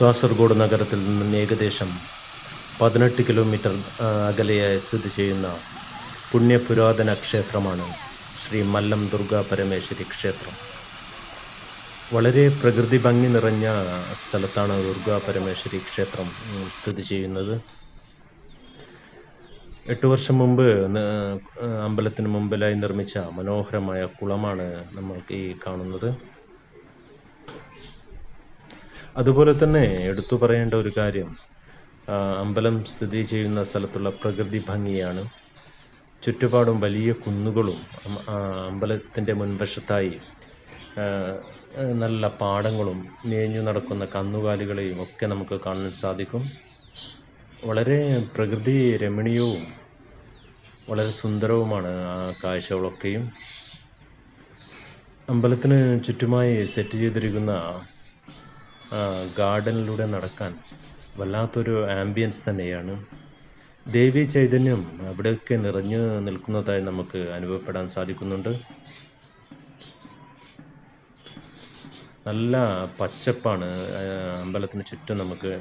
കാസർഗോഡ് നഗരത്തിൽ നിന്നും ഏകദേശം പതിനെട്ട് കിലോമീറ്റർ അകലെയായി സ്ഥിതി ചെയ്യുന്ന പുണ്യപുരാതന ക്ഷേത്രമാണ് ശ്രീ മല്ലം ദുർഗാ പരമേശ്വരി ക്ഷേത്രം. വളരെ പ്രകൃതി ഭംഗി നിറഞ്ഞ സ്ഥലത്താണ് ദുർഗാ പരമേശ്വരി ക്ഷേത്രം സ്ഥിതി ചെയ്യുന്നത്. എട്ട് വർഷം മുമ്പ് അമ്പലത്തിന് മുമ്പിലായി നിർമ്മിച്ച മനോഹരമായ കുളമാണ് നമ്മൾക്ക് ഈ കാണുന്നത്. അതുപോലെ തന്നെ എടുത്തു പറയേണ്ട ഒരു കാര്യം അമ്പലം സ്ഥിതി ചെയ്യുന്ന സ്ഥലത്തുള്ള പ്രകൃതി ഭംഗിയാണ്. ചുറ്റുപാടും വലിയ കുന്നുകളും അമ്പലത്തിന്റെ മുൻവശത്തായി നല്ല പാടങ്ങളും മേഞ്ഞു നടക്കുന്ന കന്നുകാലികളെയും ഒക്കെ നമുക്ക് കാണാൻ സാധിക്കും. വളരെ പ്രകൃതി രമണീയവും വളരെ സുന്ദരവുമാണ് ആ കാഴ്ചകളൊക്കെയും. അമ്പലത്തിന് ചുറ്റുമായി സെറ്റ് ചെയ്തിരിക്കുന്ന ഗാർഡനിലൂടെ നടക്കാൻ വല്ലാത്തൊരു ആംബിയൻസ് തന്നെയാണ്. ദേവി ചൈതന്യം അവിടെയൊക്കെ നിറഞ്ഞു നിൽക്കുന്നതായി നമുക്ക് അനുഭവപ്പെടാൻ സാധിക്കുന്നുണ്ട്. നല്ല പച്ചപ്പാണ് അമ്പലത്തിന് ചുറ്റും നമുക്ക്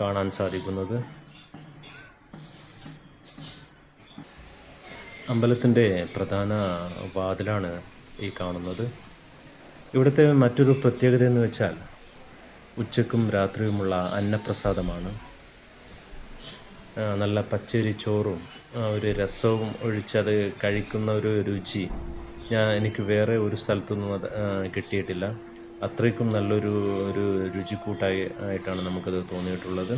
കാണാൻ സാധിക്കുന്നത്. അമ്പലത്തിന്റെ പ്രധാന വാതിലാണ് ഈ കാണുന്നത്. ഇവിടുത്തെ മറ്റൊരു പ്രത്യേകത എന്ന് വെച്ചാൽ ഉച്ചക്കും രാത്രിയുമുള്ള അന്നപ്രസാദമാണ്. നല്ല പച്ചരി ചോറും ഒരു രസവും ഒഴിച്ചത് കഴിക്കുന്ന ഒരു രുചി ഞാൻ എനിക്ക് വേറെ ഒരു സ്ഥലത്തൊന്നും അത് കിട്ടിയിട്ടില്ല. അത്രയ്ക്കും നല്ലൊരു ഒരു രുചിക്കൂട്ടായി ആയിട്ടാണ് നമുക്കത് തോന്നിയിട്ടുള്ളത്.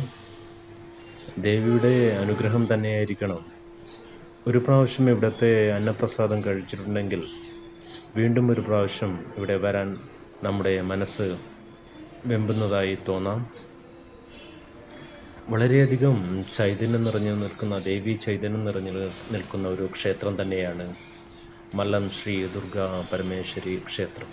ദേവിയുടെ അനുഗ്രഹം തന്നെയായിരിക്കണം. ഒരു പ്രാവശ്യം ഇവിടുത്തെ അന്നപ്രസാദം കഴിച്ചിട്ടുണ്ടെങ്കിൽ വീണ്ടും ഒരു പ്രാവശ്യം ഇവിടെ വരാൻ നമ്മുടെ മനസ്സ് വെമ്പുന്നതായി തോന്നാം. വളരെയധികം ചൈതന്യം നിറഞ്ഞു നിൽക്കുന്ന ദേവി ചൈതന്യം നിറഞ്ഞു നിൽക്കുന്ന ഒരു ക്ഷേത്രം തന്നെയാണ് മല്ലം ശ്രീ ദുർഗാ പരമേശ്വരി ക്ഷേത്രം.